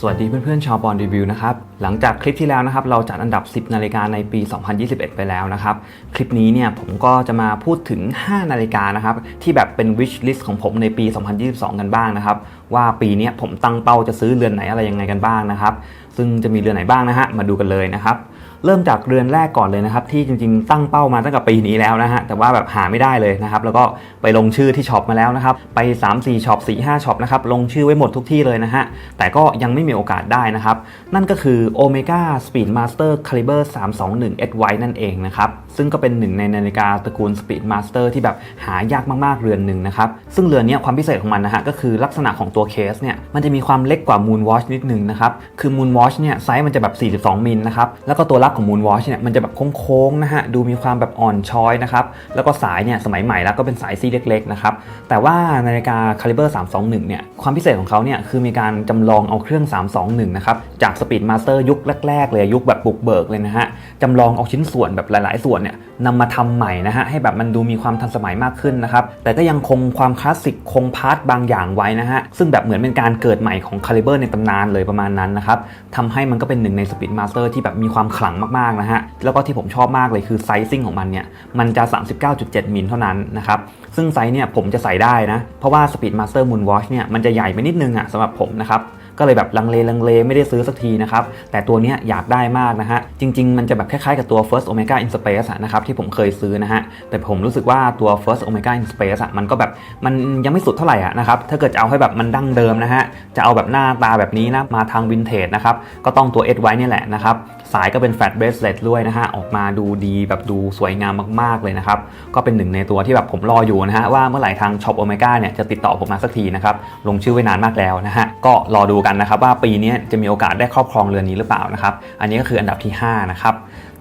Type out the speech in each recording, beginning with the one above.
สวัสดีเพื่อนๆชาวบอลรีวิวนะครับหลังจากคลิปที่แล้วนะครับเราจัดอันดับ 10 นาฬิกาในปี 2021 ไปแล้วนะครับคลิปนี้เนี่ยผมก็จะมาพูดถึง 5 นาฬิกานะครับที่แบบเป็น wish list ของผมในปี 2022 กันบ้างนะครับว่าปีนี้ผมตั้งเป้าจะซื้อเรือนไหนอะไรยังไงกันบ้างนะครับซึ่งจะมีเรือนไหนบ้างนะฮะมาดูกันเลยนะครับเริ่มจากเรือนแรกก่อนเลยนะครับ ที่จริงๆ ตั้งเป้ามาตั้งแต่ปีนี้แล้วนะฮะแต่ว่าแบบหาไม่ได้เลยนะครับ แล้วก็ไปลงชื่อที่ช็อปมาแล้วนะครับ ไป 3-4ช็อป4-5ช็อปนะครับลงชื่อไว้หมดทุกที่เลยนะฮะแต่ก็ยังไม่มีโอกาสได้นะครับ นั่นก็คือ Omega Speedmaster Caliber 321 S White นั่นเองนะครับซึ่งก็เป็นหนึ่งในนาฬิกาตระกูล Speedmaster ที่แบบหายากมากๆเรือนหนึ่งนะครับซึ่งเรือนนี้ความพิเศษของมันนะฮะก็คือลักษณะของตัวเคสเนี่ยมันจะมีความเล็กกว่า Moonwatch นิดนึงนะครับคือ Moonwatch เนี่ยไซส์มันจะแบบ 42มิลนะครับแล้วก็ตัวลักของ Moonwatch เนี่ยมันจะแบบโค้งๆนะฮะดูมีความแบบอ่อนช้อยนะครับแล้วก็สายเนี่ยสมัยใหม่แล้วก็เป็นสายซี่เล็กๆนะครับแต่ว่านาฬิกา Caliber 321 เนี่ยความพิเศษของเขาเนี่ยคือมีการจำลองเอาเครื่อง 321 นะครับจาก Speedmaster ยุคแรกๆเลยยุคแบบบุกเบิกเลยนะฮะจำลองเอาชิ้นส่วนแบบหลายๆ ส่วนเนี่ย นำมาทำใหม่นะฮะให้แบบมันดูมีความทันสมัยมากขึ้นนะครับแต่ก็ยังคงความคลาสสิกคงพาร์ทบางอย่างไว้นะฮะซึ่งแบบเหมือนเป็นการเกิดใหม่ของ Caliber ในตำนานเลยประมาณนั้นนะครับทำให้มันก็เป็นหนึ่งใน Speedmaster ที่แบบมีความขลังมากๆนะฮะแล้วก็ที่ผมชอบมากเลยคือไซซิ่งของมันเนี่ยมันจะ 39.7 มิลเท่านั้นนะครับซึ่งไซส์เนี่ยผมจะใส่ได้นะเพราะว่า Speedmaster Moonwatch เนี่ยมันจะใหญ่ไปนิดนึงอะสำหรับผมนะครับ ก็เลยแบบลังเลลังเลไม่ได้ซื้อสักทีนะครับ แต่ตัวนี้อยากได้มากนะฮะ จริง ๆ มันจะแบบคล้ายๆกับตัว First Omega in Space นะครับที่ผมเคยซื้อนะฮะ แต่ผมรู้สึกว่าตัว First Omega in Space มันก็แบบมันยังไม่สุดเท่าไหร่อะนะครับ ถ้าเกิดจะเอาให้แบบมันดั้งเดิมนะฮะ จะเอาแบบหน้าตาแบบนี้นะมาทางวินเทจนะครับ ก็ต้องตัว S ไว้นี่แหละนะครับ สายก็เป็นแฟลตเบสเลตด้วยนะฮะ ออกมาดูดีแบบดูสวยงามมากๆเลยนะครับ ก็เป็นหนึ่งในตัวที่แบบผมรออยู่นะฮะ ว่าเมื่อไหร่ทางช็อปโอเมก้าเนี่ยจะติดต่อผมมาสักทีนะครับ ลงชื่อไว้นานมากแล้วนะฮะ ก็รอดูกันนะครับว่าปีนี้จะมีโอกาสได้ครอบครองเรือนนี้หรือเปล่านะครับ อันนี้ก็คืออันดับที่ 5 นะครับ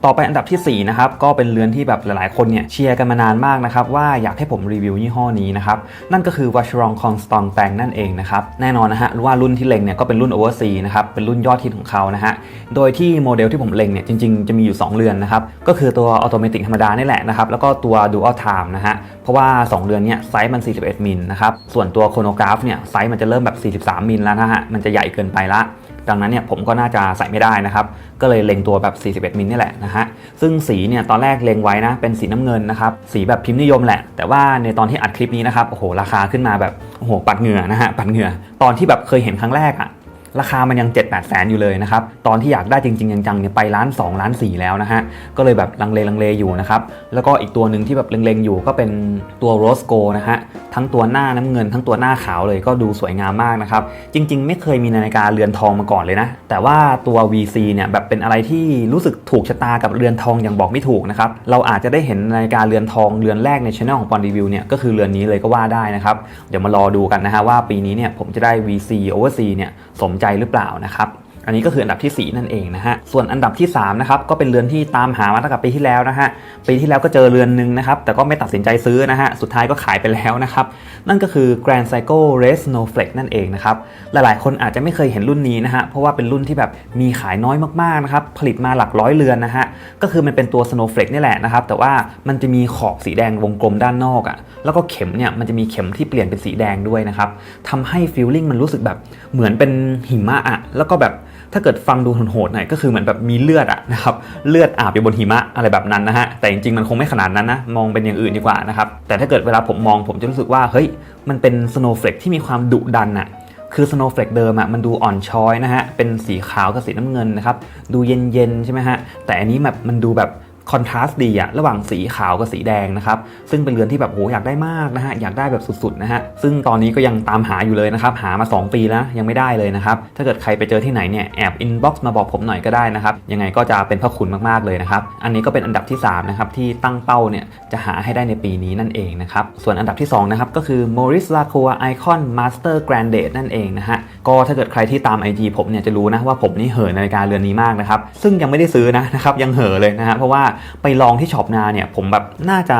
ต่อไปอันดับทีสี่4นะครับก็เป็นเรือนที่แบบหลายๆ คนเนี่ยเชียร์กันมานานมากนะครับว่าอยากให้ผมรีวิวยี่ห้อนี้นะครับนั่นก็คือ v a c h e r o n Constantin นั่นเองนะครับแน่นอนนะฮะว่ารุ่นที่เล็งเนี่ยก็เป็นรุ่น Oversea นะครับเป็นรุ่นยอดฮิตของเขานะฮะโดยที่โมเดลที่ผมเล็งเนี่ยจริงๆ จะมีอยู่ 2 เรือนนะครับก็คือตัวออโตเมติกธรรมดานี่แหละนะครับแล้วก็ตัว Dual Time นะฮะเพราะว่า 2 เรือนเนี่ยไซส์มัน 41มิลนะครับส่วนตัวโครโนกราฟเนี่ยไซส์มันจะเริ่มแบบ 43มิลแล้วนะฮะมันจะใหญ่เกินไปละ ดังนั้นเนี่ยผมก็น่าจะใส่ไม่ได้นะครับ ก็เลยเล็งตัวแบบ 41 มิลนี่แหละนะฮะ ซึ่งสีเนี่ยตอนแรกเล็งไว้นะ เป็นสีน้ำเงินนะครับ สีแบบพิมพ์นิยมแหละ แต่ว่าในตอนที่อัดคลิปนี้นะครับ โอ้โห ราคาขึ้นมาแบบ โอ้โห ปัดเหงื่อนะฮะ ปัดเหงื่อ ตอนที่แบบเคยเห็นครั้งแรกอะราคามันยัง 7 8แสนอยู่เลยนะครับ ตอนที่อยากได้จริง ๆ จังๆเนี่ยไปล้าน 2 ล้าน 4 แล้วนะฮะ ก็เลยแบบลังเลลังเลอยู่นะครับ แล้วก็อีกตัวหนึ่งที่แบบเล็งๆอยู่ก็เป็นตัวโรสโกนะฮะ ทั้งตัวหน้าน้ำเงิน ทั้งตัวหน้าขาวเลยก็ดูสวยงามมากนะครับ จริง ๆ ไม่เคยมีนาฬิกาเรือนทองมาก่อนเลยนะ แต่ว่าตัว VC เนี่ยแบบเป็นอะไรที่รู้สึกถูกชะตากับเรือนทองอย่างบอกไม่ถูกนะครับ เราอาจจะได้เห็นนาฬิกาเรือนทองเรือนแรกในช่องของปอนรีวิวเนี่ยก็คือเรือนนี้เลยก็ว่าได้นะครับ เดี๋ยวมารอดูกันนะฮะว่าปีนี้เนี่ยผมจะได้ VC Oversea เนี่ยสมใจหรือเปล่านะครับ อันนี้ก็คืออันดับที่ 4 นั่นเองนะฮะ ส่วนอันดับที่3นะครับก็เป็นเรือนที่ตามหามาตั้งแต่ปีที่แล้วนะฮะ ปีที่แล้วก็เจอเรือนหนึ่งนะครับ แต่ก็ไม่ตัดสินใจซื้อนะฮะ สุดท้ายก็ขายไปแล้วนะครับ นั่นก็คือ Grand Cycle Race Snowflake นั่นเองนะครับ หลายๆ คนอาจจะไม่เคยเห็นรุ่นนี้นะฮะ เพราะว่าเป็นรุ่นที่แบบมีขายน้อยมากๆนะครับ ผลิตมาหลักร้อยเรือนนะฮะ ก็คือมันเป็นตัว Snowflake นี่แหละนะครับ แต่ว่ามันจะมีขอบสีแดงวงกลมด้านนอกอะ่ะ แล้วก็เข็มเนี่ยมันจะมีเข็มที่เปลี่ยนเป็นสีแดงด้วยนะครับทำให้ฟีลลิ่งมันรู้สึกแบบเหมือนเป็นหิมะอะแล้วก็แบบ ถ้าเกิดฟังดูโหดหน่อยก็คือเหมือนแบบมีเลือดอะนะครับเลือดอาบอยู่บนหิมะอะไรแบบนั้นนะฮะแต่จริงๆมันคงไม่ขนาดนั้นนะมองเป็นอย่างอื่นดีกว่านะครับแต่ถ้าเกิดเวลาผมมองผมจะรู้สึกว่าเฮ้ยมันเป็นสโนว์เฟลกที่มีความดุดันอะคือสโนว์เฟลกเดิมอะมันดูอ่อนช้อยนะฮะเป็นสีขาวกับสีน้ำเงินนะครับดูเย็นๆใช่ไหมฮะแต่อันนี้แบบมันดูแบบ คอนทราสต์ดีอะระหว่างสีขาวกับสีแดงนะครับซึ่งเป็นเรือนที่แบบโหอยากได้มากนะฮะอยากได้แบบสุดๆนะฮะซึ่งตอนนี้ก็ยังตามหาอยู่เลยนะครับหามา 2 ปีแล้วยังไม่ได้เลยนะครับถ้าเกิดใครไปเจอที่ไหนเนี่ยแอบอินบ็อกซ์มาบอกผมหน่อยก็ได้นะครับยังไงก็จะเป็นพระคุณมากๆเลยนะครับอันนี้ก็เป็นอันดับที่3นะครับที่ตั้งเป้าเนี่ยจะหาให้ได้ในปีนี้นั่นเองนะครับส่วนอันดับที่2นะครับก็คือ Maurice Lacroix Icon Master Grandate นั่นเองนะฮะก็ถ้าเกิดใครที่ตาม IG ผมเนี่ยจะรู้นะว่าผมนี่เห่อนาฬิกาเรือนนี้มากนะครับซึ่งยังไม่ได้ซื้อนะนะครับยังเห่อเลยนะฮะเพราะว่าไปลองที่ช็อปนาเนี่ยผมแบบน่าจะ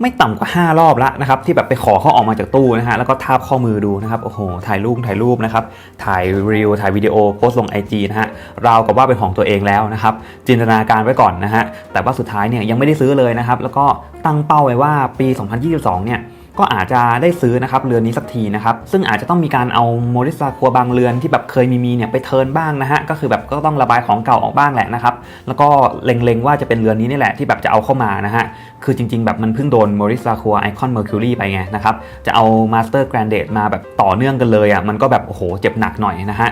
ไม่ต่ำกว่า 5 รอบแล้วนะครับที่แบบไปขอเขาออกมาจากตู้นะฮะแล้วก็ทาบข้อมือดูนะครับโอ้โหถ่ายรูปถ่ายรูปนะครับถ่ายรีวิวถ่ายวิดีโอโพสต์ลง IG นะฮะราวกับว่าเป็นของตัวเองแล้วนะครับจินตนาการไว้ก่อนนะฮะแต่ว่าสุดท้ายเนี่ยยังไม่ได้ซื้อเลยนะครับแล้วก็ตั้งเป้าไว้ว่าปี 2022 เนี่ย ก็อาจจะได้ซื้อนะครับเรือนนี้สักทีนะครับซึ่งอาจจะต้องมีการเอาโมริสลาคัวบางเรือนที่แบบเคยมีมีเนี่ยไปเทิร์นบ้างนะฮะก็คือแบบก็ต้องระบายของเก่าออกบ้างแหละนะครับแล้วก็เล็งๆว่าจะเป็นเรือนนี้นี่แหละที่แบบจะเอาเข้ามานะฮะคือจริง ๆ แบบมันเพิ่งโดนโมริสลาคัวไอคอนเมอร์คิวรีไปไงนะครับจะเอามาสเตอร์แกรนเดตมาแบบต่อเนื่องกันเลยอะมันก็แบบโอ้โหเจ็บหนักหน่อยนะฮะ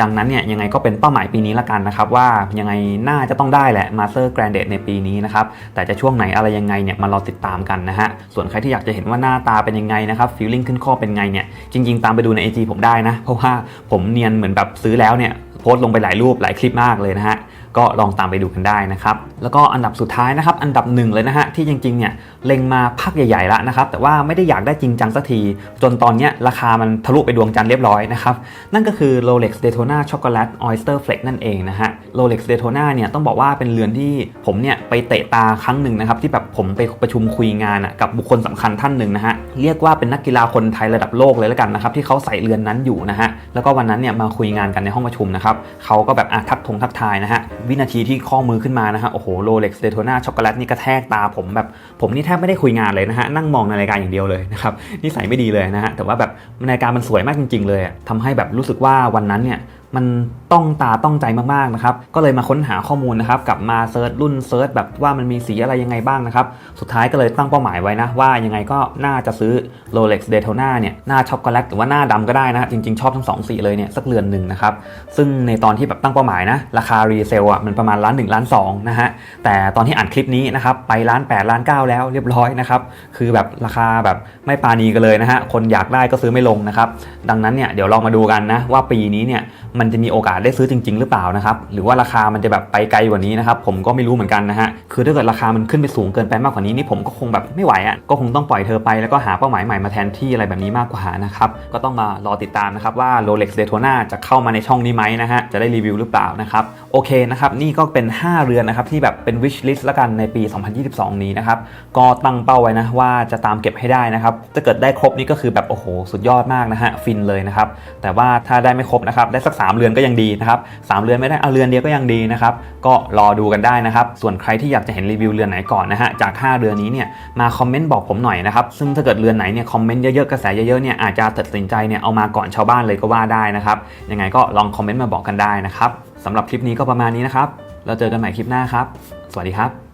ดังนั้นเนี่ยยังไงก็เป็นเป้าหมายปีนี้ละกันนะครับว่ายังไงน่าจะต้องได้แหละ Master g r a n d a t e ในปีนี้นะครับแต่จะช่วงไหนอะไรยังไงเนี่ยมารอติดตามกันนะฮะส่วนใครที่อยากจะเห็นว่าหน้าตาเป็นยังไงนะครับฟีลลิ่งขึ้นข้อเป็นไงเนี่ยจริง ๆ ตามไปดูใน IG ผมได้นะ เพราะว่าผมเนียนเหมือนแบบซื้อแล้วเนี่ยโพสต์ลงไปหลายรูปหลายคลิปมากเลยนะฮะ ก็ลองตามไปดูกันได้นะครับ แล้วก็อันดับสุดท้ายนะครับ อันดับหนึ่งเลยนะฮะที่จริงๆเนี่ยเล็งมาพักใหญ่ๆแล้วนะครับ แต่ว่าไม่ได้อยากได้จริงจังสักที จนตอนเนี้ยราคามันทะลุไปดวงจันทร์เรียบร้อยนะครับ นั่นก็คือ Rolex Daytona Chocolate Oyster Flex นั่นเองนะฮะ Rolex Daytona เนี่ยต้องบอกว่าเป็นเรือนที่ผมเนี่ยไปเตะตาครั้งหนึ่งนะครับที่แบบผมไปประชุมคุยงานกับบุคคลสำคัญท่านหนึ่งนะฮะเรียกว่าเป็นนักกีฬาคนไทยระดับโลกเลยแล้วกันนะครับที่เขาใส่เรือนนั้นอยู่นะฮะแล้วก็วันนั้นเนี่ยมาคุยงานกันในห้องประชุมนะครับเขาก็แบบอะทักทงทักทายนะฮะวินาทีที่ข้อมือขึ้นมานะฮะโอ้โหโรเล็กซ์เดโตนาช็อกโกแลตนี่กระแทกตาผมแบบผมนี่แทบไม่ได้คุยงานเลยนะฮะนั่งมองในรายการอย่างเดียวเลยนะครับนิสัยไม่ดีเลยนะฮะแต่ว่าแบบนายการมันสวยมากจริง ๆ เลยอะทำให้แบบรู้สึกว่าวันนั้นเนี่ย มันต้องตาต้องใจมากๆนะครับ ก็เลยมาค้นหาข้อมูลนะครับกลับมาเซิร์ชรุ่นเซิร์ชแบบว่ามันมีสีอะไรยังไงบ้างนะครับ สุดท้ายก็เลยตั้งเป้าหมายไว้นะ ว่ายังไงก็น่าจะซื้อ Rolex Daytona เนี่ยหน้าช็อกโกแลตหรือว่าหน้าดำก็ได้นะจริงๆ ชอบทั้งสองสีเลยเนี่ยสักเรือนหนึ่งนะครับ ซึ่งในตอนที่แบบตั้งเป้าหมายนะ ราคารีเซลอะมันประมาณล้านหนึ่งล้านสองนะฮะแต่ตอนที่อ่านคลิปนี้นะครับไปล้านแปดล้านเก้าแล้วเรียบร้อยนะครับคือแบบราคาแบบไม่ปาณีกันเลยนะฮะคนอยากได้ก็ซื้อไม่ลงนะครับดังนั้นเนี่ยเดี๋ยวลองมาดูกันนะว่าปีนี้เนี่ยมันจะมีโอกาสได้ซื้อจริง ๆ หรือเปล่านะครับ หรือว่าราคามันจะแบบไปไกลกว่านี้นะครับ ผมก็ไม่รู้เหมือนกันนะฮะ คือถ้าเกิดราคามันขึ้นไปสูงเกินไปมากกว่านี้นี่ผมก็คงแบบไม่ไหวอะ ก็คงต้องปล่อยเธอไปแล้วก็หาเป้าหมายใหม่มาแทนที่อะไรแบบนี้มากกว่านะครับ ก็ต้องมารอติดตามนะครับว่า Rolex Daytona จะเข้ามาในช่องนี้ไหมนะฮะ จะได้รีวิวหรือเปล่านะครับ โอเคนะครับ นี่ก็เป็น 5 เรือนนะครับที่แบบเป็น wish list ละกันในปี 2022 นี้นะครับ ก็ตั้งเป้าไว้นะว่าจะตามเก็บให้ได้นะครับ ถ้าเกิดได้ครบนี่ก็คือแบบโอ้โหสุดยอดมากนะฮะ ฟินเลยนะครับ แต่ว่าถ้าได้ไม่ครบนะครับ ได้สัก3 เรือนก็ยังดีนะครับสามเรือนไม่ได้เอาเรือนเดียวก็ยังดีนะครับก็รอดูกันได้นะครับ ส่วนใครที่อยากจะเห็นรีวิวเรือนไหนก่อนนะฮะจาก 5 เรือนนี้เนี่ยมาคอมเมนต์บอกผมหน่อยนะครับซึ่งถ้าเกิดเรือนไหนเนี่ยคอมเมนต์เยอะๆกระแสเยอะๆเนี่ยอาจจะตัดสินใจเนี่ยเอามาก่อนชาวบ้านเลยก็ว่าได้นะครับยังไงก็ลองคอมเมนต์มาบอกกันได้นะครับสำหรับคลิปนี้ก็ประมาณนี้นะครับแล้วเจอกันใหม่คลิปหน้าครับ สวัสดีครับ